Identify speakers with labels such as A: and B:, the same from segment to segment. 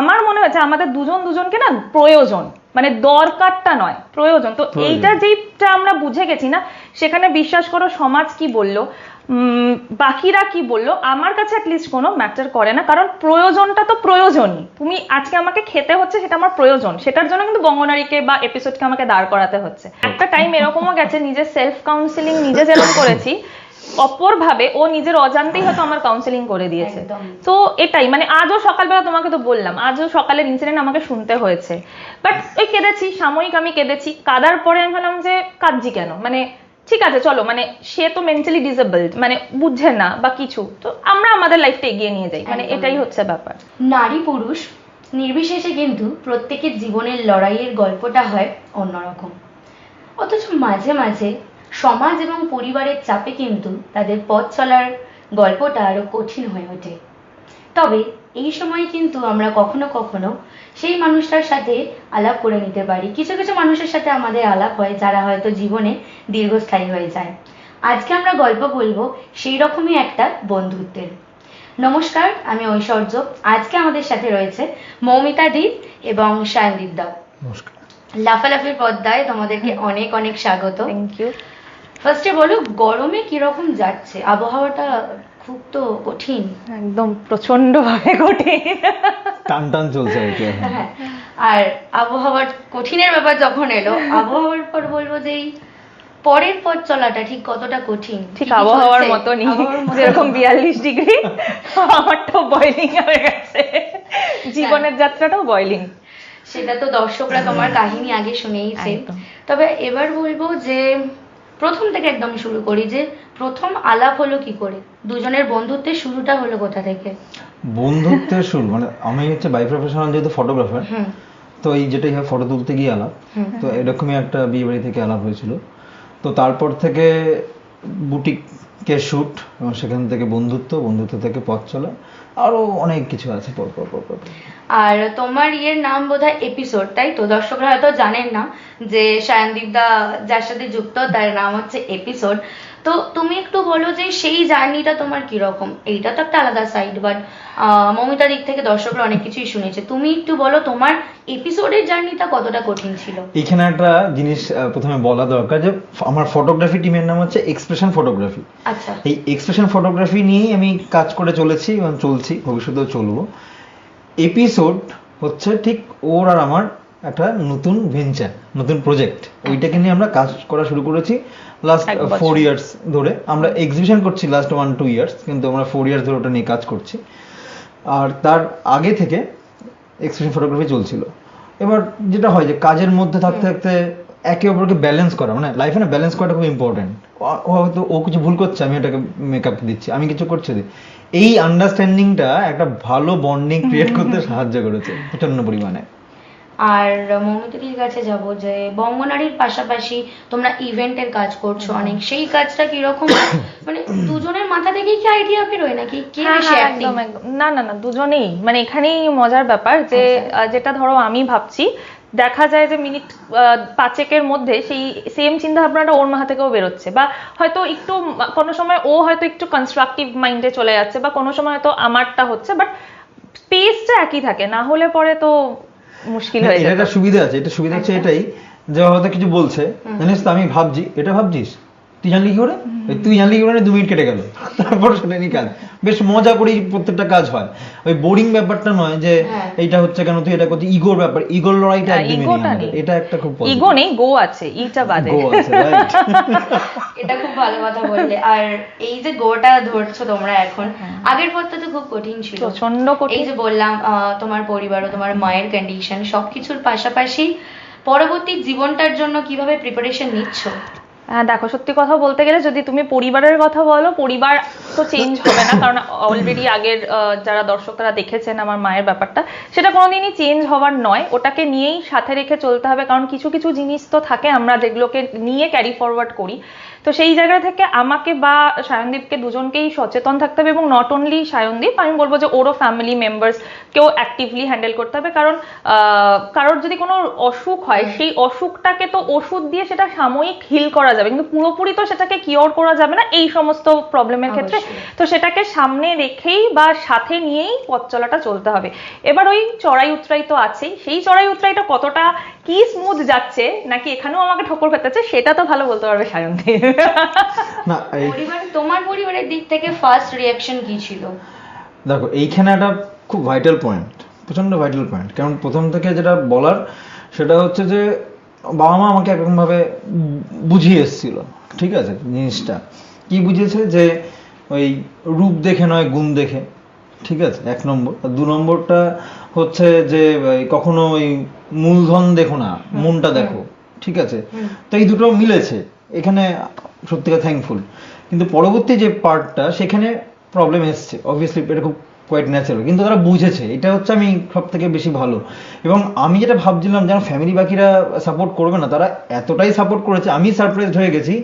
A: আমার মনে হয়েছে আমাদের দুজন দুজনকে না প্রয়োজন মানে দরকারটা নয় প্রয়োজন। তো এইটা যেটা আমরা বুঝে গেছি না সেখানে বিশ্বাস করো সমাজ কি বলল বাকিরা কি বলল আমার কাছে অ্যাটলিস্ট কোনো ম্যাটার করে না কারণ প্রয়োজনটা তো প্রয়োজনই। তুমি আজকে আমাকে খেতে হচ্ছে সেটা আমার প্রয়োজন। সেটার জন্য কিন্তু বঙ্গনারীকে বা এপিসোডকে আমাকে দাঁড় করাতে হচ্ছে। একটা টাইম এরকমও গেছে নিজের সেলফ কাউন্সিলিং নিজে যেরকম করেছি অপরভাবে ও নিজের অজান্তেই হয়তো আমার কাউন্সিলিং করে দিয়েছে। তো এটাই মানে আজও সকালবেলা তোমাকে তো বললাম আজও সকালের ইনসিডেন্ট আমাকে শুনতে হয়েছে। বাট ওই কেঁদেছি সাময়িক আমি কেঁদেছি কাদার পরে আমি ভাবলাম যে কাঁদছি কেন? মানে ঠিক আছে চলো মানে সে তো মেন্টালি ডিসেবলড মানে বুঝে না বা কিছু তো আমরা আমাদের লাইফটা এগিয়ে নিয়ে যাই মানে এটাই হচ্ছে ব্যাপার।
B: নারী পুরুষ নির্বিশেষে কিন্তু প্রত্যেকের জীবনের লড়াইয়ের গল্পটা হয় অন্যরকম। অথচ মাঝে মাঝে সমাজ এবং পরিবারের চাপে কিন্তু তাদের পথ চলার গল্পটা আরও কঠিন হয়ে ওঠে। তবে এই সময় কিন্তু আমরা কখনো কখনো সেই মানুষটার সাথে আলাপ করে নিতে পারি। কিছু কিছু মানুষের সাথে আমাদের আলাপ হয় যারা হয়তো জীবনে দীর্ঘস্থায়ী হয়ে যায়। আজকে আমরা গল্প বলব সেই রকমই একটা বন্ধুত্বের। নমস্কার আমি ঐশ্বর্য। আজকে আমাদের সাথে রয়েছে মৌমিতা দীপ এবং সায়নদীপ দা
C: নমস্কার।
B: লাফালাফির পদ্মায় তোমাদেরকে অনেক অনেক স্বাগত।
A: থ্যাংক ইউ
B: ফার্স্টে বলো গরমে কীরকম যাচ্ছে? আবহাওয়াটা খুব তো কঠিন।
A: একদম প্রচণ্ড ভাবে কঠিন।
C: টান টান চলছে আর কি
B: হ্যাঁ আর আবহাওয়ার কঠিনের ব্যাপার যখন এলো আবহাওয়ার পর বলব যে পরের পথ চলাটা ঠিক কতটা কঠিন?
A: ঠিক আবহাওয়ার? মতনই।
B: মতো।
A: যেরকম বিয়াল্লিশ ডিগ্রি আমারটাও বয়লিং হয়ে গেছে। জীবনের যাত্রাটাও বয়লিং
B: সেটা তো দর্শকরা তোমার কাহিনী আগে শুনেইছে তবে এবার বলব যে প্রথম থেকে একদম শুরু করি যে প্রথম আলাপ হলো কি করে? দুজনের বন্ধুত্বের শুরুটা হলো কোথা থেকে?
C: বন্ধুত্বের শুরু মানে আমি হচ্ছে বাই প্রফেশনাল যেহেতু ফটোগ্রাফার তো এই যেটাই হয় ফটো তুলতে গিয়ে আলাপ। তো এরকমই একটা বিয়ে বাড়ি থেকে আলাপ হয়েছিল। তো তারপর থেকে বুটিকে শ্যুট এবং সেখান থেকে বন্ধুত্ব বন্ধুত্ব থেকে পথ চলা, আরও অনেক কিছু আছে পর পর পর পর।
B: আর তোমার ইয়ের নাম বোধহয় এপিসোড তাই তো দর্শকরা হয়তো জানেন না যে সায়নদীপ দা যার সাথে যুক্ত, তার নাম হচ্ছে এপিসোড তো তুমি একটু বলো যে সেই জার্নিটা তোমার কীরকম? এইটা তো একটা আলাদা সাইড বাট মমিতা দিক থেকে দর্শকরা অনেক কিছুই শুনেছে। তুমি একটু বলো তোমার এপিসোডের জার্নিটা কতটা কঠিন ছিল?
C: এখানে একটা জিনিস প্রথমে বলা দরকার যে আমার ফটোগ্রাফি টিমের নাম হচ্ছে এক্সপ্রেশন ফটোগ্রাফি
B: আচ্ছা।
C: এই এক্সপ্রেশন ফটোগ্রাফি নিয়েই আমি কাজ করে চলেছি এবং চলছি ভবিষ্যতেও চলবো। এপিসোড হচ্ছে ঠিক ওর আর আমার একটা নতুন ভেঞ্চার নতুন প্রজেক্ট ওইটাকে নিয়ে আমরা কাজ করা শুরু করেছি লাস্ট। ফোর ইয়ার্স ধরে। আমরা এক্সিবিশন করছি লাস্ট ওয়ান টু ইয়ার্স কিন্তু আমরা ফোর ইয়ার্স ধরে ওটা নিয়ে কাজ করছি। আর তার আগে থেকে এক্সপ্রেশন ফটোগ্রাফি চলছিল। এবার যেটা হয় যে কাজের মধ্যে থাকতে থাকতে একে অপরকে ব্যালেন্স করা মানে লাইফে না ব্যালেন্স করাটা খুব ইম্পর্টেন্ট ও হয়তো ও কিছু ভুল করছে আমি ওটাকে মেকআপ দিচ্ছি আমি কিছু করছি। এই আন্ডারস্ট্যান্ডিংটা একটা ভালো বন্ডিং ক্রিয়েট করতে সাহায্য করেছে প্রচণ্ড পরিমাণে।
B: আর মৌমিতাদির কাছে যাব যে বঙ্গনারীর পাশাপাশি তোমরা ইভেন্টের কাজ করছ অনেক। সেই কাজটা কীরকম? মানে দুজনের মাথা থেকেই কি আইডিয়া বেরোয় নাকি? কে
A: হ্যাঁ,
B: বেশি
A: হ্যাঁ, একদম না না না দুজনেই। মানে এখানেই মজার ব্যাপার যে
B: আচ্ছা।
A: যেটা ধরো আমি ভাবছি দেখা যায় যে মিনিট পাঁচেকের মধ্যে সেই সেম চিন্তা ভাবনাটা ওর মাথা থেকেও বেরোচ্ছে। বা হয়তো একটু কোনো সময় ও হয়তো একটু কনস্ট্রাকটিভ মাইন্ডে চলে যাচ্ছে বা কোনো সময় হয়তো আমারটা হচ্ছে বাট স্পেসটা একই থাকে। না হলে পরে তো মুশকিল হয়ে
C: এটা
A: যায়
C: একটা সুবিধা আছে এটা সুবিধা হচ্ছে
B: আচ্ছা।
C: এটাই যে হয়তো কিছু বলছে। জানিস তো আমি ভাবছি এটা ভাবছিস? তুই জানলি কি করে? ওই তুই জানলি কি করে দু মিনিট কেটে গেল। তারপর শুনে নি কাজ। বেশ মজা করেই প্রত্যেকটা কাজ হয়। ওই বোরিং ব্যাপারটা নয় যে
B: হ্যাঁ।
C: এইটা হচ্ছে কেন তুই এটা করছিস ইগোর ব্যাপার। ইগোর লড়াইটা
A: হ্যাঁ,
C: একদমই নেই। এটা একটা খুব
A: ইগো নেই গো আছে ইটা বাদে।
C: Go আছে?
B: এটা খুব ভালো কথা বললে। আর এই যে গোটা ধরছো তোমরা এখন
A: হ্যাঁ।
B: আগের পথটা তো খুব কঠিন ছিল। প্রচণ্ড
A: কঠিন।
B: এই যে বললাম আহ, তোমার পরিবার ও তোমার মায়ের কন্ডিশন সবকিছুর পাশাপাশি পরবর্তী জীবনটার জন্য কীভাবে প্রিপারেশন নিচ্ছ?
A: হ্যাঁ দেখো, সত্যি কথা বলতে গেলে যদি তুমি পরিবারের কথা বলো, পরিবার তো চেঞ্জ হবে না, কারণ অলরেডি আগের যারা দর্শক তারা দেখেছেন আমার মায়ের ব্যাপারটা, সেটা কোনোদিনই চেঞ্জ হওয়ার নয়। ওটাকে নিয়েই সাথে রেখে চলতে হবে, কারণ কিছু কিছু জিনিস তো থাকে, আমরা যেগুলোকে নিয়ে ক্যারি ফরওয়ার্ড করি। তো সেই জায়গা থেকে আমাকে বা সায়নদীপকে দুজনকেই সচেতন থাকতে হবে এবং নট অনলি সায়নদীপ আমি বলব যে ওরও ফ্যামিলি মেম্বার্স কেউ অ্যাক্টিভলি হ্যান্ডেল করতে হবে। কারণ কারোর যদি কোনো অসুখ হয় সেই অসুখটাকে তো ওষুধ দিয়ে সেটা সাময়িক হিল করা যাবে। কিন্তু পুরোপুরি তো সেটাকে কিওর করা যাবে না এই সমস্ত প্রবলেমের ক্ষেত্রে। তো সেটাকে সামনে রেখেই বা সাথে নিয়েই পথ চলাটা চলতে হবে। এবার ওই চড়াই উতরাই তো আছেই। সেই চড়াই উতরাইটা কতটা কি স্মুথ যাচ্ছে নাকি এখানেও আমাকে ঠোকর খেতেছে সেটা তো ভালো বলতে পারবে সায়ন্তী
C: না
B: পরিবার তোমার পরিবারের দিক থেকে ফার্স্ট রিয়াকশন কি ছিল?
C: দেখো এইখানে একটা খুব ভাইটাল পয়েন্ট প্রচণ্ড ভাইটাল পয়েন্ট কারণ প্রথম থেকে যেটা বলার সেটা হচ্ছে যে বাবা মা আমাকে একরকমভাবে বুঝিয়ে এসেছিল ঠিক আছে জিনিসটা। কি বুঝিয়েছে? যে ওই রূপ দেখে নয় গুণ দেখে। ঠিক আছে এক নম্বর। দু নম্বরটা হচ্ছে যে কখনো ওই মূলধন দেখো না মনটা দেখো ঠিক আছে? তো এই দুটো মিলেছে এখানে সত্যিকার থ্যাঙ্কফুল কিন্তু পরবর্তী যে পার্টটা সেখানে প্রবলেম এসছে। অবভিয়াসলি এটা খুব কোয়াইট ন্যাচারাল কিন্তু তারা বুঝেছে। এটা হচ্ছে আমি সব থেকে বেশি ভালো। এবং আমি যেটা ভাবছিলাম যেন ফ্যামিলি বাকিরা সাপোর্ট করবে না তারা এতটাই সাপোর্ট করেছে আমি সারপ্রাইজ হয়ে গেছি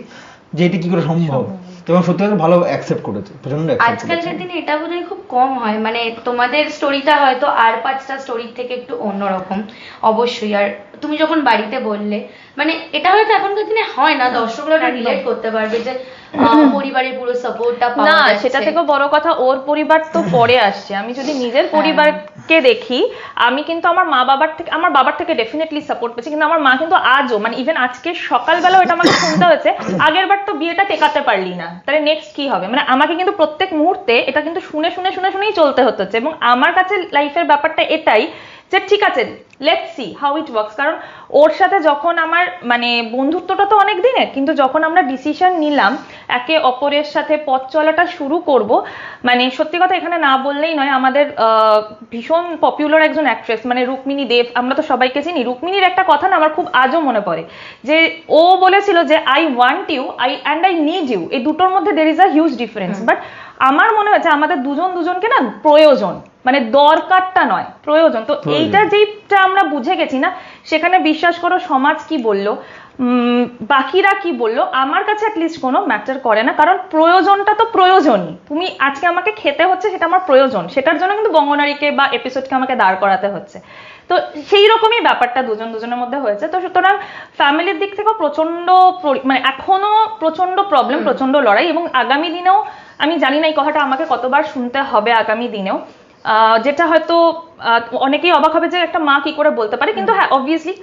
C: যে এটি কি করে সম্ভব। এবং সত্যি কথা ভালো অ্যাকসেপ্ট করেছে প্রচণ্ড
B: আজকালকার দিনে এটা বোধহয় খুব কম হয় মানে তোমাদের স্টোরিটা হয়তো আর পাঁচটা স্টোরির থেকে একটু অন্যরকম অবশ্যই আর তুমি যখন বাড়িতে বললে মানে এটা হয়তো এখনকার দিনে হয় না দর্শকরা
A: একদম।
B: রিলেট করতে পারবে যে পরিবারের পুরো সাপোর্টটা পাওয়া
A: না সেটা থেকে বড় কথা ওর পরিবার তো পরে আসছে আমি যদি নিজের
B: হ্যাঁ।
A: পরিবারকে দেখি, আমি কিন্তু আমার মা বাবার থেকে, আমার বাবার থেকে ডেফিনেটলি সাপোর্ট পেয়েছি, কিন্তু আমার মা কিন্তু আজও মানে ইভেন আজকে সকালবেলা এটা আমাকে শুনতে হয়েছে আগের বার তো বিয়েটা টেকাতে পারলি না, তাহলে নেক্সট কি হবে? মানে আমাকে কিন্তু প্রত্যেক মুহূর্তে এটা কিন্তু শুনে শুনে শুনে, শুনেই চলতে হচ্ছে, এবং আমার কাছে লাইফের ব্যাপারটা এটাই যে ঠিক আছে let's see how it works কারণ ওর সাথে যখন আমার মানে বন্ধুত্বটা তো অনেক দিনের কিন্তু যখন আমরা ডিসিশন নিলাম একে অপরের সাথে পথ চলাটা শুরু করব মানে সত্যি কথা এখানে না বললেই নয় আমাদের ভীষণ পপুলার একজন অ্যাক্ট্রেস মানে রুক্মিণী দেব আমরা তো সবাইকে চিনি। রুক্মিণীর একটা কথা না আমার খুব আজও মনে পড়ে যে ও বলেছিল যে I want you I and I need you এই দুটোর মধ্যে there is a huge difference but আমার মনে হয়েছে আমাদের দুজন দুজনকে না প্রয়োজন। মানে দরকারটা নয় প্রয়োজন। তো এইটা যেটা আমরা বুঝে গেছি না সেখানে বিশ্বাস করো সমাজ কি বলল উম, বাকিরা কি বলল আমার কাছে অ্যাটলিস্ট কোনো ম্যাটার করে না কারণ প্রয়োজনটা তো প্রয়োজনই। তুমি আজকে আমাকে খেতে হচ্ছে সেটা আমার প্রয়োজন। সেটার জন্য কিন্তু বঙ্গনারীকে বা এপিসোডকে আমাকে দাঁড় করাতে হচ্ছে। তো সেই রকমই ব্যাপারটা দুজন দুজনের মধ্যে হয়েছে। তো সুতরাং ফ্যামিলির দিক থেকেও প্রচণ্ড পরি- মানে এখনও প্রচণ্ড প্রবলেম প্রচণ্ড লড়াই এবং আগামী দিনেও আমি জানি না এই কথাটা আমাকে কতবার শুনতে হবে আগামী দিনেও যেটা হয়তো আহ, অনেকেই অবাক হবে যে একটা মা কি করে বলতে পারে কিন্তু হ্যাঁ অবভিয়াসলি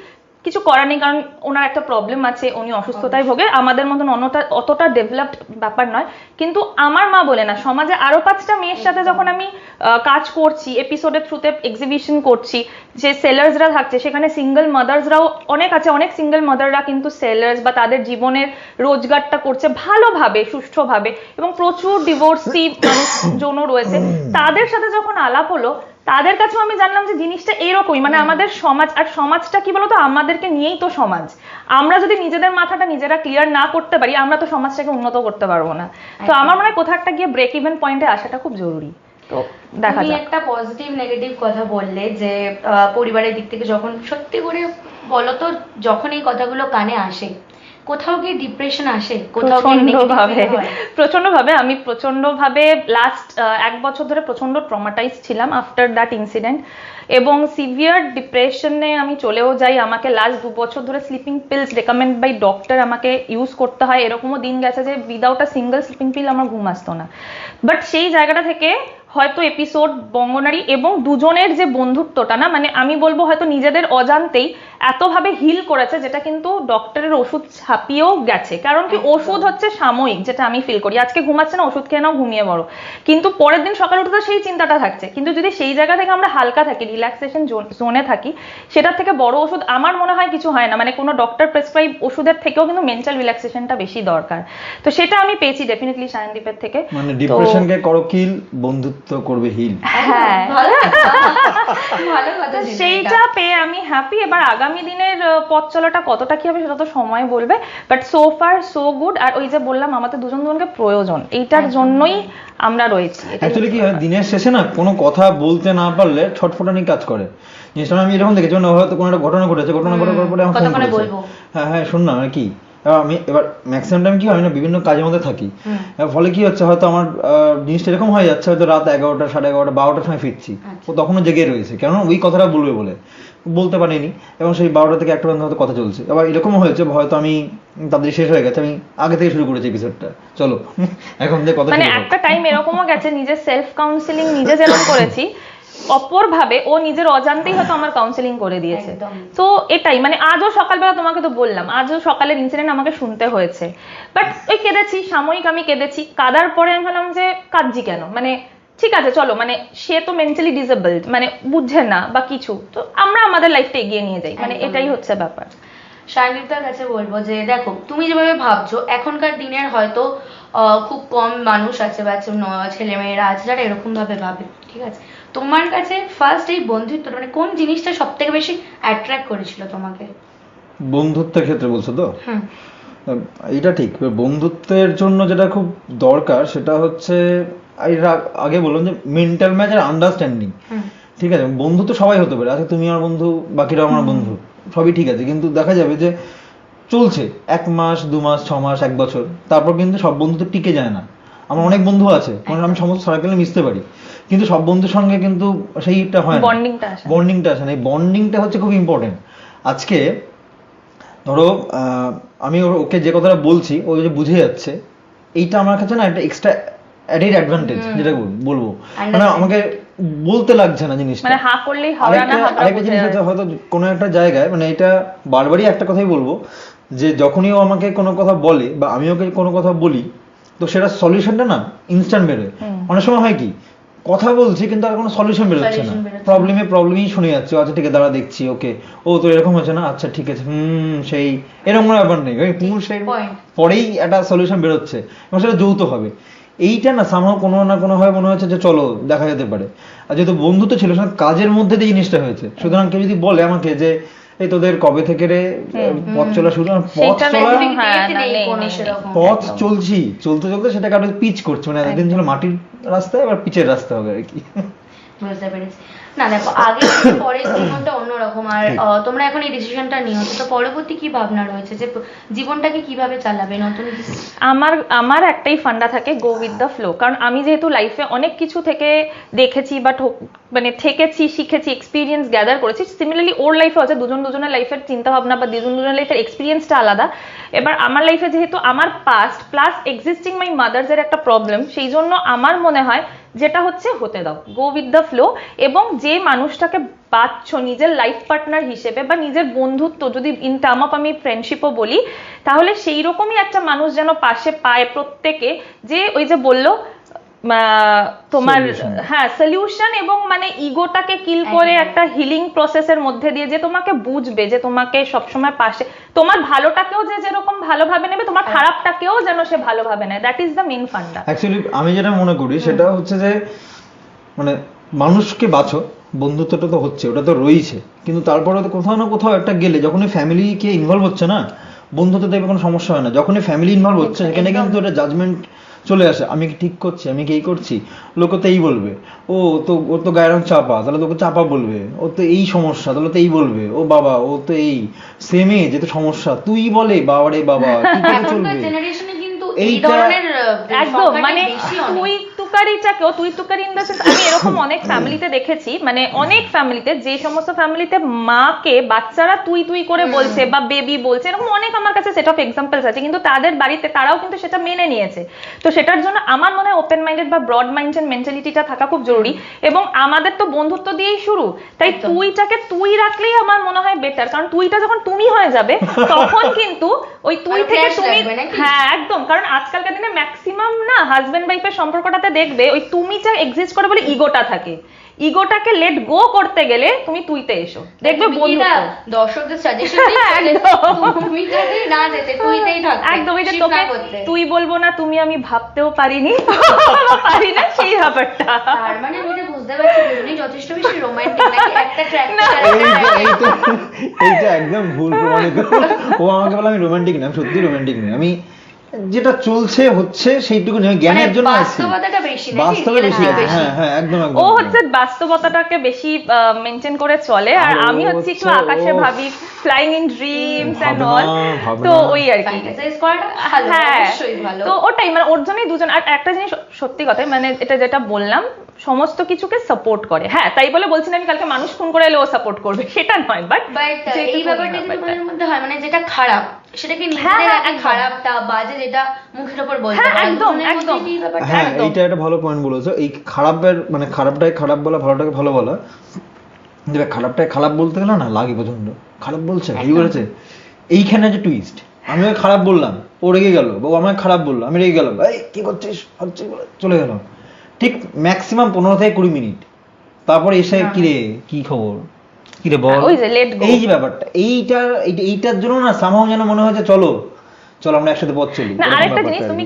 A: কিছু করার নেই কারণ ওনার একটা প্রবলেম আছে উনি অসুস্থতায় ভোগে। আমাদের মতন অন্যটা অতটা ডেভেলপড ব্যাপার নয়। কিন্তু আমার মা বলে না সমাজে আরও পাঁচটা মেয়ের সাথে যখন আমি কাজ করছি এপিসোডের থ্রুতে এক্সিবিশন করছি যে সেলার্সরা থাকছে সেখানে সিঙ্গেল মাদার্সরাও অনেক আছে অনেক সিঙ্গেল মাদাররা কিন্তু সেলার্স বা তাদের জীবনের রোজগারটা করছে ভালোভাবে সুষ্ঠুভাবে এবং প্রচুর ডিভোর্সি মানুষজনও রয়েছে। তাদের সাথে যখন আলাপ হলো তাদের কাছেও আমি জানলাম যে জিনিসটা এরকমই মানে আমাদের সমাজ আর সমাজটা কি বলতো? আমাদেরকে নিয়েই তো সমাজ। আমরা যদি নিজেদের মাথাটা নিজেরা ক্লিয়ার না করতে পারি আমরা তো সমাজটাকে উন্নত করতে পারব না। তো আমার মনে হয় কোথাও একটা গিয়ে ব্রেক ইভেন পয়েন্টে আসাটা খুব জরুরি। তো দেখা
B: তুমি একটা পজিটিভ নেগেটিভ কথা বললে যে পরিবারের দিক থেকে যখন সত্যি করে বলো তো যখন এই কথাগুলো কানে আসে কোথাও গিয়ে ডিপ্রেশন আসে কোথাও
A: ভাবে প্রচণ্ড ভাবে আমি প্রচণ্ড ভাবে লাস্ট এক বছর ধরে প্রচণ্ড ট্রমাটাইজ ছিলাম আফটার দ্যাট ইনসিডেন্ট এবং সিভিয়ার ডিপ্রেশনে আমি চলেও যাই। আমাকে লাস্ট দু বছর ধরে sleeping pills recommend by doctor আমাকে ইউজ করতে হয়। এরকমও দিন গেছে যে without a single sleeping pill আমার ঘুম আসতো না। বাট সেই জায়গাটা থেকে হয়তো এপিসোড বঙ্গনারী এবং দুজনের যে বন্ধুত্বটা না মানে আমি বলব হয়তো নিজেদের অজান্তেই এতভাবে হিল করেছে যেটা কিন্তু ডক্টরের ওষুধ ছাপিয়েও গেছে। কারণ কি ওষুধ হচ্ছে সাময়িক যেটা আমি ফিল করি। আজকে ঘুমাচ্ছে না ওষুধ খেয়ে নাও ঘুমিয়ে পড়ো কিন্তু পরের দিন সকালে উঠে তো সেই চিন্তাটা থাকছে। কিন্তু যদি সেই জায়গা থেকে আমরা হালকা থাকি রিল্যাক্সেশন জোনে থাকি সেটার থেকে বড় ওষুধ আমার মনে হয় কিছু হয় না। মানে কোনো ডক্টর প্রেসক্রাইব ওষুধের থেকেও কিন্তু মেন্টাল রিল্যাক্সেশনটা বেশি দরকার। তো সেটা আমি পেয়েছি ডেফিনেটলি সায়নদীপের থেকে।
C: মানে ডিপ্রেশনকে করো কিল বন্ধুত্ব করবে হিল।
A: হ্যাঁ। তো সেইটা পেয়ে আমি হ্যাপি এবার আগামী দিনের পথ চলাটা কতটা কি হবে সেটা তো সময় বলবে। But so far so good আর ওই যে বললাম আমাদের দুজন দুজনকে প্রয়োজন। এইটার জন্যই আমরা রয়েছি।
C: অ্যাকচুয়ালি কি হয় দিনের শেষে না কোনো কথা বলতে না পারলে ছটফটানি কাজ করে। জিনিসটা আমি এরকম দেখেছি মানে হয়তো কোনো একটা ঘটনা ঘটেছে ঘটনা ঘটার পরে আমার ফোন করেছে
B: বলব?
C: হ্যাঁ হ্যাঁ শোন না কি? এবার আমি এবার ম্যাক্সিমাম টাইম কি হয়? আমি না বিভিন্ন কাজের মধ্যে থাকি।
B: হুম।
C: ফলে কি হচ্ছে? হয়তো আমার জিনিসটা এরকম হয়ে যাচ্ছে হয়তো রাত এগারোটা সাড়ে এগারোটা বারোটার সময় ফিরছি।
B: আচ্ছা।
C: ও তখনও জেগে রয়েছে। কেন ওই কথাটা বলবে বলে। বলতে পারিনি। এবং সেই বারোটা থেকে একটা পর্যন্ত হয়তো কথা চলছে। আবার এরকমও হয়েছে হয়তো আমি তাদের শেষ হয়ে গেছে। আমি আগে থেকে শুরু করেছি এপিসোডটা চলো এখন যে কথা
A: মানে একটা টাইম এরকমও গেছে নিজের সেলফ কাউন্সিলিং নিজে যেরকম করেছি অপরভাবে ও নিজের অজান্তেই হয়তো আমার কাউন্সিলিং করে দিয়েছে। তো এটাই মানে আজও সকালবেলা তোমাকে তো বললাম আজও সকালের ইনসিডেন্ট আমাকে শুনতে হয়েছে। বাট ওই কেঁদেছি সাময়িক আমি কেঁদেছি কাদার পরে আমি ভাবলাম যে কাঁদছি কেন? মানে ঠিক আছে চলো মানে সে তো মেন্টালি ডিসেবলড মানে বুঝছে না বা কিছু তো আমরা আমাদের লাইফটা এগিয়ে নিয়ে যাই মানে এটাই হচ্ছে ব্যাপার।
B: শারমিতার কাছে বলব যে দেখো তুমি যেভাবে ভাবছ এখনকার দিনের হয়তো আহ, খুব কম মানুষ আছে বা ছেলে মেয়েরা আছে যারা এরকম ভাবে ভাবে ঠিক আছে? তোমার কাছে ফার্স্ট এই বন্ধুত্ব মানে কোন জিনিসটা সব থেকে বেশি অ্যাট্রাক্ট করেছিল তোমাকে?
C: বন্ধুত্বের ক্ষেত্রে বলছো তো?
B: হুম।
C: এটা ঠিক বন্ধুত্বের জন্য যেটা খুব দরকার সেটা হচ্ছে আগে বললাম যে মেন্টাল ম্যাচ আর আন্ডারস্ট্যান্ডিং ঠিক আছে বন্ধু তো সবাই হতে পারে আচ্ছা তুমি আমার বন্ধু বাকিরা আমার বন্ধু সবই ঠিক আছে কিন্তু দেখা যাবে যে চলছে এক মাস দু মাস ছ মাস এক বছর তারপর কিন্তু সব বন্ধু তো টিকে যায় না। আমার অনেক বন্ধু আছে মানে আমি সমস্ত সার্কেলে মিশতে পারি। কিন্তু সব বন্ধুর সঙ্গে কিন্তু সেইটা হয় না।
A: বন্ডিংটা আসে।
C: বন্ডিংটা আসে না। এই বন্ডিংটা হচ্ছে খুব ইম্পর্টেন্ট আজকে ধরো আমি ওকে যে কথাটা বলছি ও যে বুঝে যাচ্ছে এইটা আমার কাছে না একটা এক্সট্রা অ্যাডেড অ্যাডভান্টেজ যেটা বলব। মানে আমাকে বলতে লাগছে না জিনিসটা।
A: মানে হা করলেই হাওড়া না
C: আরেকটা জিনিস। হচ্ছে হয়তো কোনো একটা জায়গায় মানে এটা বারবারই একটা কথাই বলব যে যখনই ও আমাকে কোনো কথা বলে বা আমি ওকে কোনো কথা বলি তো সেটা সলিউশনটা না ইনস্ট্যান্ট বেরোয়। অনেক সময় হয় কি কথা বলছি কিন্তু আর কোনো সলিউশন বেরোচ্ছে না।
B: না।
C: প্রবলেমে প্রবলেমই শুনে যাচ্ছে। আচ্ছা ঠিক আছে দাঁড়া দেখছি ওকে ও তো এরকম হচ্ছে না? আচ্ছা ঠিক আছে হুম সেই এরকম কোনো ব্যাপার নেই। সেই পরেই একটা সলিউশন বেরোচ্ছে। এবং সেটা যৌথ হবে। এইটা না সামহাও কোনো না কোনো ভাবে মনে হচ্ছে যে চলো দেখা যেতে পারে। আর যেহেতু বন্ধুত্ব ছিল কাজের মধ্যে দিয়ে জিনিসটা হয়েছে। সুতরাং কেউ যদি বলে আমাকে যে এই তোদের কবে থেকে রে পথ চলা শুরু? পথ চলা?
A: হ্যাঁ,
B: সেরকম।
C: পথ চলছি চলতে চলতে সেটা কারও পিচ করছে মানে এতদিন ছিল মাটির রাস্তা এবার পিচের রাস্তা হবে আর কি।
B: বুঝতে পেরেছি। না দেখো আগে পরের জীবনটা অন্যরকম। আর তোমরা এখন এই ডিসিশনটা নিয়েছো তো পরবর্তী কি ভাবনা রয়েছে? যে জীবনটাকে কীভাবে চালাবে? নতুন
A: আমার আমার একটাই ফান্ডা থাকে গো উইথ দ্য ফ্লো কারণ আমি যেহেতু লাইফে অনেক কিছু থেকে দেখেছি বা মানে থেকেছি শিখেছি এক্সপিরিয়েন্স গ্যাদার করেছি সিমিলারলি ওর লাইফে আছে দুজন দুজনের লাইফের চিন্তা ভাবনা বা দুজন দুজনের লাইফের এক্সপিরিয়েন্সটা আলাদা। এবার আমার লাইফে যেহেতু আমার পাস্ট প্লাস এক্সিস্টিং মাই মাদার্সের একটা প্রবলেম সেই জন্য আমার মনে হয় যেটা হচ্ছে হতে দাও। গো উইথ দ্য ফ্লো এবং যে মানুষটাকে পাচ্ছ নিজের লাইফ পার্টনার হিসেবে বা নিজের বন্ধুত্ব, যদি ইন টার্ম অফ আমি ফ্রেন্ডশিপও বলি, তাহলে সেই রকমই একটা মানুষ যেন পাশে পায় প্রত্যেকে, যে ওই যে বলল তোমার হ্যাঁ সলিউশন এবং মানে ইগোটাকে কিল করে একটা হিলিং প্রসেসের মধ্যে দিয়ে যে তোমাকে বুঝবে যে তোমাকে সবসময় পাশে তোমার ভালোটাকেও যে যেরকম ভালোভাবে নেবে তোমার খারাপটাকেও যেন সে ভালোভাবে নেয়। That is the main funda
C: actually আমি যেটা মনে করি সেটা হচ্ছে যে মানে মানুষকে বাঁচো বন্ধুত্বটা তো হচ্ছে ওটা তো রয়েছে কিন্তু তারপরে তো কোথাও না কোথাও একটা গেলে যখনই ফ্যামিলিকে ইনভলভ হচ্ছে না বন্ধুত্ব দেখবে কোনো সমস্যা হয় না যখনই ফ্যামিলি ইনভলভ হচ্ছে সেখানে কিন্তু একটা জাজমেন্ট চলে আসে আমি কি ঠিক করছি আমি কি এই করছি? লোকে তো এই বলবে ও তো ওর তো গায়ের রং চাপা তাহলে তোকে চাপা বলবে ও তো এই সমস্যা তাহলে তো এই বলবে ও বাবা ও তো এই সেমে যে তো সমস্যা তুই বলে বাবা রে বাবা কি করে চলবে?
B: এই
C: এইটা-
B: ধরনের
A: একদম মানে তুই তুকারিটাকেও তুই তুকারি ইন দ্য সেন্স আমি এরকম অনেক ফ্যামিলিতে দেখেছি মানে অনেক ফ্যামিলিতে যে সমস্ত ফ্যামিলিতে মাকে বাচ্চারা তুই তুই করে বলছে বা বেবি বলছে এরকম অনেক আমার কাছে সেট অফ এক্সাম্পলস আছে কিন্তু তাদের বাড়িতে তারাও কিন্তু সেটা মেনে নিয়েছে। তো সেটার জন্য আমার মনে হয় ওপেন মাইন্ডেড বা ব্রড মাইন্ডেড মেন্টালিটিটা থাকা খুব জরুরি এবং আমাদের তো বন্ধুত্ব দিয়েই শুরু। তাই তুইটাকে তুই রাখলেই আমার মনে হয় বেটার কারণ তুইটা যখন তুমি হয়ে যাবে তখন কিন্তু ওই তুই থেকে তুমি হ্যাঁ একদম কারণ আজকালকার দিনে ম্যাক্সিমাম না হাজবেন্ড ওয়াইফের সম্পর্কটাতে দেখবে ওই তুমিটা এক্সিস্ট করে বলে ইগোটা থাকে। ইগোটাকে লেট গো করতে গেলে তুমি তুইতে এসো। দেখবে
B: দর্শকদের সাজেশন। না যেতে তুইতেই
A: একদম তোকে তুই বলব না তুমি আমি ভাবতেও পারিনি পারি না সেই ব্যাপারটা।
B: তার মানে আমি এটা বুঝতে পারছি দুজনেই যথেষ্ট বেশি রোমান্টিক নাকি? একটা ট্র্যাক
C: এইটা এইটা এইটা একদম ভুল প্রমাণিত। ও আমাকে বলে আমি রোমান্টিক না সত্যি রোমান্টিক নই আমি যেটা চলছে হচ্ছে সেইটুকু নিয়ে জ্ঞানের জন্য
B: মানে বাস্তবতাটা বেশি নাকি?
C: বাস্তবে বেশি। হ্যাঁ হ্যাঁ একদম একদম।
A: ও হচ্ছে বাস্তবতাটাকে বেশি মেনটেন করে চলে। আর আমি হচ্ছে একটু আকাশে ভাবি flying in dreams and all তো ওই আর কি। হ্যাঁ।
B: অবশ্যই ভালো।
A: তো ওটাই মানে ওর জন্যই দুজন আর একটা জিনিস সত্যি কথা মানে এটা যেটা বললাম সমস্ত কিছুকে সাপোর্ট করে। হ্যাঁ তাই বলে বলছি না আমি কালকে মানুষ খুন করে এলে ও সাপোর্ট করবে সেটা নয় বাট
B: বাট এই ব্যাপারটা মধ্যে হয় মানে যেটা খারাপ সেটাকে
A: হ্যাঁ,
B: নিজেদের
A: হ্যাঁ,
B: আগে
A: একদম।
B: খারাপটা বাজে যেটা মুখের উপর বলতে
A: হ্যাঁ, একদম, একদম।
B: কি এই ব্যাপারটা
C: হ্যাঁ এইটা একটা ভালো পয়েন্ট বলেছ। এই খারাপের মানে খারাপটাকে খারাপ বলা ভালোটাকে ভালো বলা যেটা খারাপটাকে খারাপ বলতে গেলে না লাগে প্রচণ্ড খারাপ বলছে করেছে। এইখানে যে টুইস্ট আমি খারাপ বললাম ও রেগে গেল বা ও আমাকে খারাপ বলল আমি রেগে গেলাম এই কি করছিস চলে গেলাম। ঠিক ম্যাক্সিমাম পনেরো থেকে কুড়ি মিনিট। তারপরে এসে
B: হ্যাঁ।
C: কি রে কি খবর? কি রে বল?
A: ওই যে, let go.
C: এই যে ব্যাপারটা এইটার এইটা- এইটার জন্য না সামাও যেন মনে হয় যে চলো চলো আমরা একসাথে পথ চলি।
A: না আরেকটা জিনিস তুমি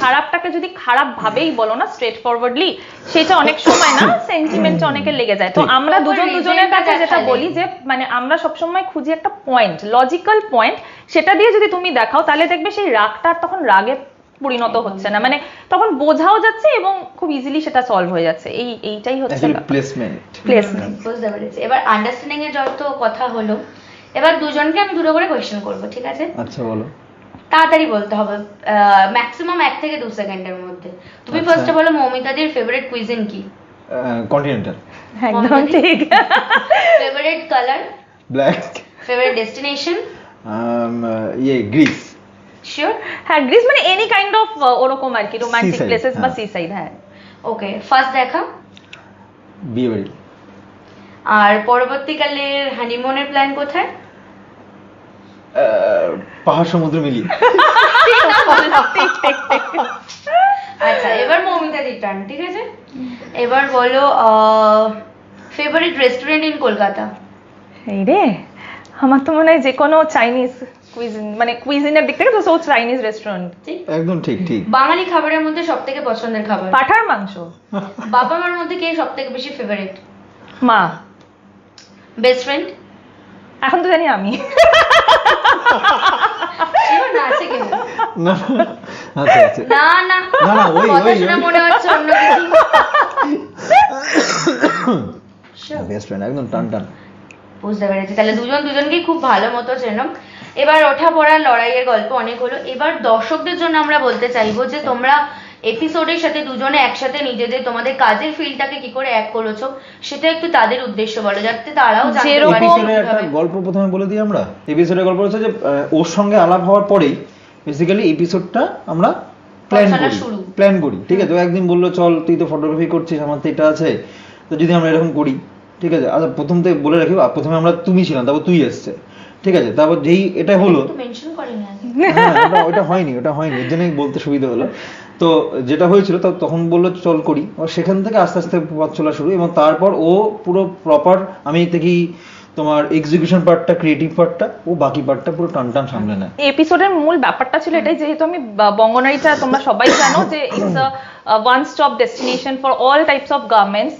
A: খারাপটাকে যদি খারাপ ভাবেই বলো না স্ট্রেট ফরওয়ার্ডলি সেটা অনেক সময় না সেন্টিমেন্ট অনেকের লেগে যায়। তো আমরা দুজন দুজনের কাছে যেটা বলি যে মানে আমরা সবসময় খুঁজি একটা পয়েন্ট লজিক্যাল পয়েন্ট সেটা দিয়ে যদি তুমি দেখাও তাহলে দেখবে সেই রাগটা তখন রাগে পরিণত হচ্ছে না। মানে তখন বোঝাও যাচ্ছে এবং খুব ইজিলি সেটা সলভ হয়ে যাচ্ছে। এই এইটাই হচ্ছে
C: placement.
A: প্লেসমেন্ট
B: বুঝতে পেরেছি। এবার আন্ডারস্ট্যান্ডিং এর যত কথা হলো এবার দুজনকে আমি দুটো করে কোয়েশ্চেন করব ঠিক আছে?
C: আচ্ছা বলো।
B: তাড়াতাড়ি বলতে হবে। ম্যাক্সিমাম এক থেকে দু সেকেন্ডের মধ্যে। তুমি
C: আচ্ছা।
B: ফার্স্টে বলো মৌমিতাদির ফেভারিট কুইজিন কি?
C: কন্টিনেন্টাল
A: একদম ঠিক।
B: Favourite colour
C: black
B: favourite destination
C: ইয়ে গ্রিস
B: শিওর
A: হ্যাঁ গ্রিস মানে এনি কাইন্ড অফ ওরকম আর কি রোমান্টিক প্লেসেস বা
C: হ্যাঁ।
A: সি সাইড হ্যাঁ।
B: ওকে ফার্স্ট দেখা?
C: বিয়ে বাড়ি।
B: আর পরবর্তীকালের হানিমুনের প্ল্যান কোথায়?
C: পাহাড় সমুদ্র মিলিয়ে।
B: আচ্ছা এবার মৌমিতাদির টার্ন ঠিক আছে? এবার বলো ফেভারিট রেস্টুরেন্ট ইন কলকাতা?
A: এই রে আমার তো মনে হয় যে কোনো চাইনিজ কুইজিন মানে কুইজিনের দিক থেকে তো সো চাইনিজ রেস্টুরেন্ট
B: ঠিক?
C: একদম ঠিক ঠিক।
B: বাঙালি খাবারের মধ্যে সব থেকে পছন্দের খাবার?
A: পাঠার মাংস।
B: বাবা মার মধ্যে কে সব থেকে বেশি ফেভারিট
A: মা।
B: বেস্ট ফ্রেন্ড
A: এখন তো জানি আমি।
B: না
C: না আচ্ছা আচ্ছা
B: না না।
C: না, না, ওই,
B: কথা
C: ওই,
B: শুনে
C: ওই।
B: মনে হচ্ছে অন্য কিছু।
C: বেস্ট ফ্রেন্ড একদম টান টান।
B: বুঝতে পেরেছি। তাহলে দুজন দুজনকেই খুব ভালো মতো চেনো। এবার ওঠা পড়ার লড়াইয়ের গল্প অনেক হলো। এবার দর্শকদের জন্য আমরা বলতে চাইব যে তোমরা এপিসোডের সাথে দুজনে একসাথে নিজেদের তোমাদের কাজের ফিল্ডটাকে কি করে এক করেছ সেটা একটু তাদের উদ্দেশ্য বলো যাতে তারাও
C: একটা গল্প প্রথমে বলে দিই আমরা। এপিসোডের গল্প হচ্ছে যে ওর সঙ্গে আলাপ হওয়ার পরেই বেসিক্যালি এপিসোডটা আমরা প্ল্যান করি
B: শুরু।
C: প্ল্যান করি ঠিক আছে? একদিন বলল চল তুই তো ফটোগ্রাফি করছিস আমার তো এটা আছে। তো যদি আমরা এরকম করি ঠিক আছে? আচ্ছা প্রথম থেকে বলে রাখি প্রথমে আমরা তুমি ছিলাম তারপর তুই এসছে। ঠিক আছে তারপর যেই এটা হলো
B: একটু মেনশন করিনি আগে।
C: হ্যাঁ, ওটা- হয়নি ওটা হয়নি এর জন্যই বলতে সুবিধা হলো। তো যেটা হয়েছিল তা তখন বলল চল করি। আর সেখান থেকে আস্তে আস্তে পথ চলা শুরু এবং তারপর ও পুরো প্রপার আমি দেখি তোমার এক্সিকিউশন পার্টটা ক্রিয়েটিভ পার্টটা ও বাকি পার্টটা পুরো টান টান সামলে নেয়।
A: এপিসোডের মূল ব্যাপারটা ছিল এটাই যেহেতু আমি বঙ্গনারীটা তোমরা সবাই জানো যে it's a one stop destination for all types of garments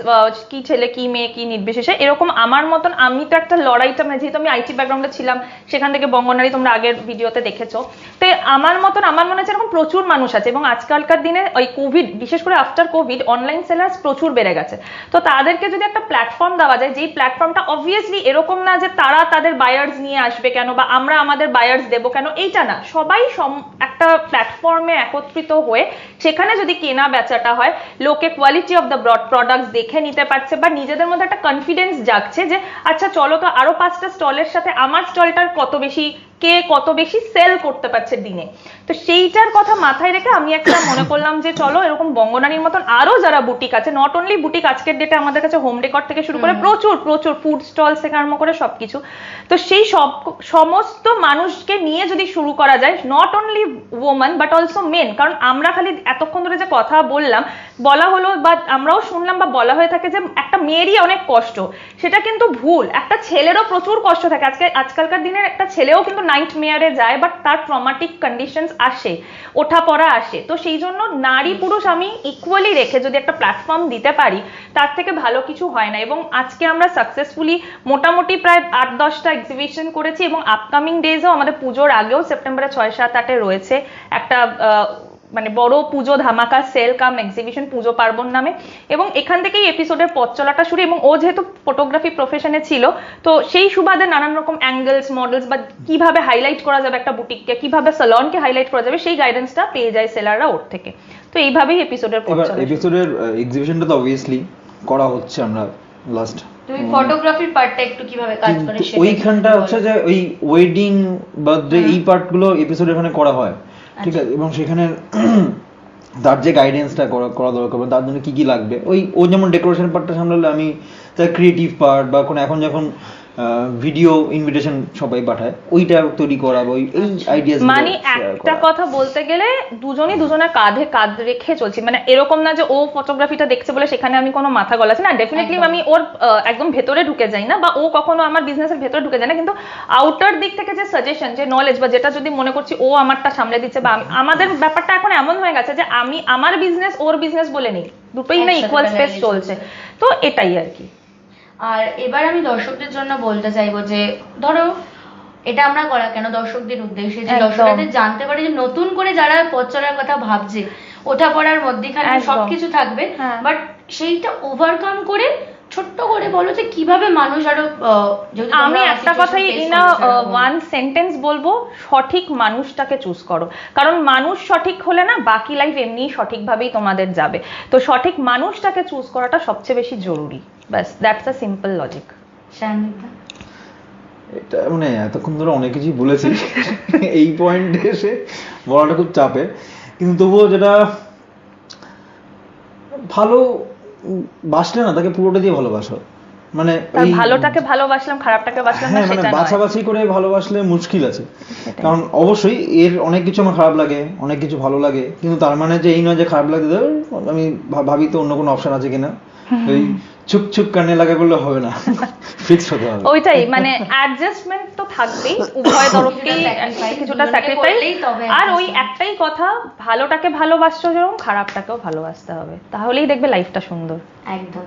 A: কি ছেলে, কি মেয়ে, কি নির্বিশেষে। এরকম আমার মতন আমি তো একটা লড়াইটা মানে যেহেতু আমি আইটি ব্যাকগ্রাউন্ডে ছিলাম, সেখান থেকে বঙ্গনারী তোমরা আগের ভিডিওতে দেখেছ। তো আমার মতন, আমার মনে হচ্ছে এরকম প্রচুর মানুষ আছে এবং আজকালকার দিনে ওই কোভিড বিশেষ করে আফটার কোভিড অনলাইন সেলার্স প্রচুর বেড়ে গেছে। তো তাদেরকে যদি একটা প্ল্যাটফর্ম দেওয়া যায়, যেই প্ল্যাটফর্মটা অবভিয়াসলি এরকম না যে তারা তাদের বায়ার্স নিয়ে আসবে কেন বা আমরা আমাদের বায়ার্স দেবো কেন, এইটা না। সবাই একটা প্ল্যাটফর্মে একত্রিত হয়ে সেখানে যদি কেনা বেচাটা হয়, লোকে কোয়ালিটি অফ দ্য প্রোডাক্টস দেখে নিতে পারছে বা নিজেদের মধ্যে একটা কনফিডেন্স জাগছে যে আচ্ছা চলো তো আরও পাঁচটা স্টলের সাথে আমার স্টলটার কত বেশি কে কত বেশি সেল করতে পারছে দিনে। তো সেইটার কথা মাথায় রেখে আমি একটা মনে করলাম যে চলো এরকম বঙ্গনারীর মতন আরও যারা বুটিক আছে নট অনলি বুটিক আজকের ডেটে আমাদের কাছে হোম ডেকর থেকে শুরু করে প্রচুর প্রচুর ফুড স্টল থেকে আরম্ভ করে সবকিছু। তো সেই সব সমস্ত মানুষকে নিয়ে যদি শুরু করা যায় not only women but also men কারণ আমরা খালি এতক্ষণ ধরে যে কথা বললাম বলা হলো বা আমরাও শুনলাম বা বলা হয়ে থাকে যে একটা মেয়েরই অনেক কষ্ট। সেটা কিন্তু ভুল। একটা ছেলেরও প্রচুর কষ্ট থাকে। আজকে আজকালকার দিনের একটা ছেলেও কিন্তু নাইট মেয়ারে যায় বাট তার ট্রমাটিক কন্ডিশনস আসে, ওঠা পড়া আসে। তো সেই জন্য নারী পুরুষ আমি ইকুয়ালি রেখে যদি একটা প্ল্যাটফর্ম দিতে পারি, তার থেকে ভালো কিছু হয় না। এবং আজকে আমরা সাকসেসফুলি মোটামুটি প্রায় আট দশটা এক্সিবিশন করেছি এবং আপকামিং ডেজও আমাদের পুজোর আগেও সেপ্টেম্বরে ছয় সাত আটে রয়েছে একটা মানে বড় পুজো ধামাকা সেল কাম এক্সিবিশন পুজো পার্বণ নামে। এবং এখান থেকেই এপিসোডের পথ চলাটা শুরু। এবং ও যেহেতু ফটোগ্রাফি প্রফেশনে ছিল তো সেই সুবাদে নানান রকম অ্যাঙ্গেলস মডেলস বা কীভাবে হাইলাইট করা যাবে একটা বুটিককে কীভাবে সালনকে হাইলাইট করা যাবে সেই গাইডেন্সটা পেয়ে যায় সেলাররা ওর থেকে। তো এইভাবেই এপিসোডের
C: এবার
A: চলে
C: এপিসোডের এক্সিবিশনটা তো অবভিয়াসলি করা হচ্ছে আমরা লাস্ট
B: তুমি ফটোগ্রাফির পার্টটা একটু কীভাবে কাজ করে সেটা
C: ওইখানটা হচ্ছে যে ওই ওয়েডিং বার্থডে এই পার্টগুলো এপিসোড এখানে করা হয়। ঠিক
B: আচ্ছা।
C: আছে, এবং সেখানে তার যে গাইডেন্সটা করা দরকার তার জন্য কি কি লাগবে, ওই, ও যেমন ডেকোরেশন পার্টটা সামলালে আমি তার ক্রিয়েটিভ পার্ট বা কোনো, এখন যখন ভিডিও ইনভিটেশন সবাই পাঠায়। ওইটা তৈরি করা বা ওই এই আইডিয়াস
A: মানে একটা কথা বলতে গেলে দুজনই দুজনের কাঁধে কাঁধ রেখে চলছি। মানে এরকম না যে ও ফটোগ্রাফিটা দেখছে বলে সেখানে আমি কোনো মাথা গলাচ্ছি না। ডেফিনেটলি
B: একদম।
A: আমি ওর একদম ভেতরে ঢুকে যাই না বা ও কখনো আমার বিজনেসের ভেতরে ঢুকে যায় না। কিন্তু আউটার দিক থেকে যে সাজেশন যে নলেজ বা যেটা যদি মনে করছি ও আমারটা সামলে দিচ্ছে বা আমাদের ব্যাপারটা এখন এমন হয়ে গেছে যে আমি আমার বিজনেস ওর বিজনেস বলে নেই। দুটোই না ইকুয়াল স্পেস চলছে। তো এটাই আর কি।
B: আর এবার আমি দর্শকদের জন্য বলতে চাইব যে ধরো এটা আমরা করা কেন দর্শকদের উদ্দেশ্যে যে। দর্শকদের জানতে পারে যে নতুন করে যারা পথ চলার কথা ভাবছে ওঠা পড়ার মধ্যেখানে সবকিছু থাকবে
A: হ্যাঁ।
B: বাট সেইটা ওভারকাম করে ছোট্ট করে বলো যে কীভাবে মানুষ আরও
A: আমি একটা কথাই ইন ওয়ান সেন্টেন্স বলব সঠিক মানুষটাকে চুজ করো। কারণ মানুষ সঠিক হলে না বাকি লাইফ এমনিই সঠিকভাবেই তোমাদের যাবে। তো সঠিক মানুষটাকে চুজ করাটা সবচেয়ে বেশি জরুরি। ব্যাস দ্যাটস আ সিম্পল লজিক?
C: এটা মানে এতক্ষণ ধরে অনেক কিছুই বলেছি। এই পয়েন্টে এসে বলাটা খুব চাপে কিন্তু তবুও যেটা ভালো বাসলে না তাকে পুরোটা দিয়ে ভালোবাসো। মানে
A: ভালোটাকে ভালোবাসলাম খারাপটাকে বাসলাম না
C: হ্যাঁ মানে
A: সেটা নয়।
C: বাছাবাছি করে ভালোবাসলে মুশকিল আছে। কারণ অবশ্যই এর অনেক কিছু আমার খারাপ লাগে অনেক কিছু ভালো লাগে কিন্তু তার মানে যে এই নয় যে খারাপ লাগে আমি ভাবি তো অন্য কোনো অপশন আছে কিনা। ওই চুপ চুপ কানে লাগা করলে হবে না। ফিক্স হতে হবে।
A: ওইটাই মানে অ্যাডজাস্টমেন্ট তো থাকবেই উভয় তরফকেই
B: কিছুটা
A: স্যাক্রিফাইস আর ওই একটাই কথা ভালোটাকে ভালোবাসছো যেরকম খারাপটাকেও ভালোবাসতে হবে। তাহলেই দেখবে লাইফটা সুন্দর।
B: একদম।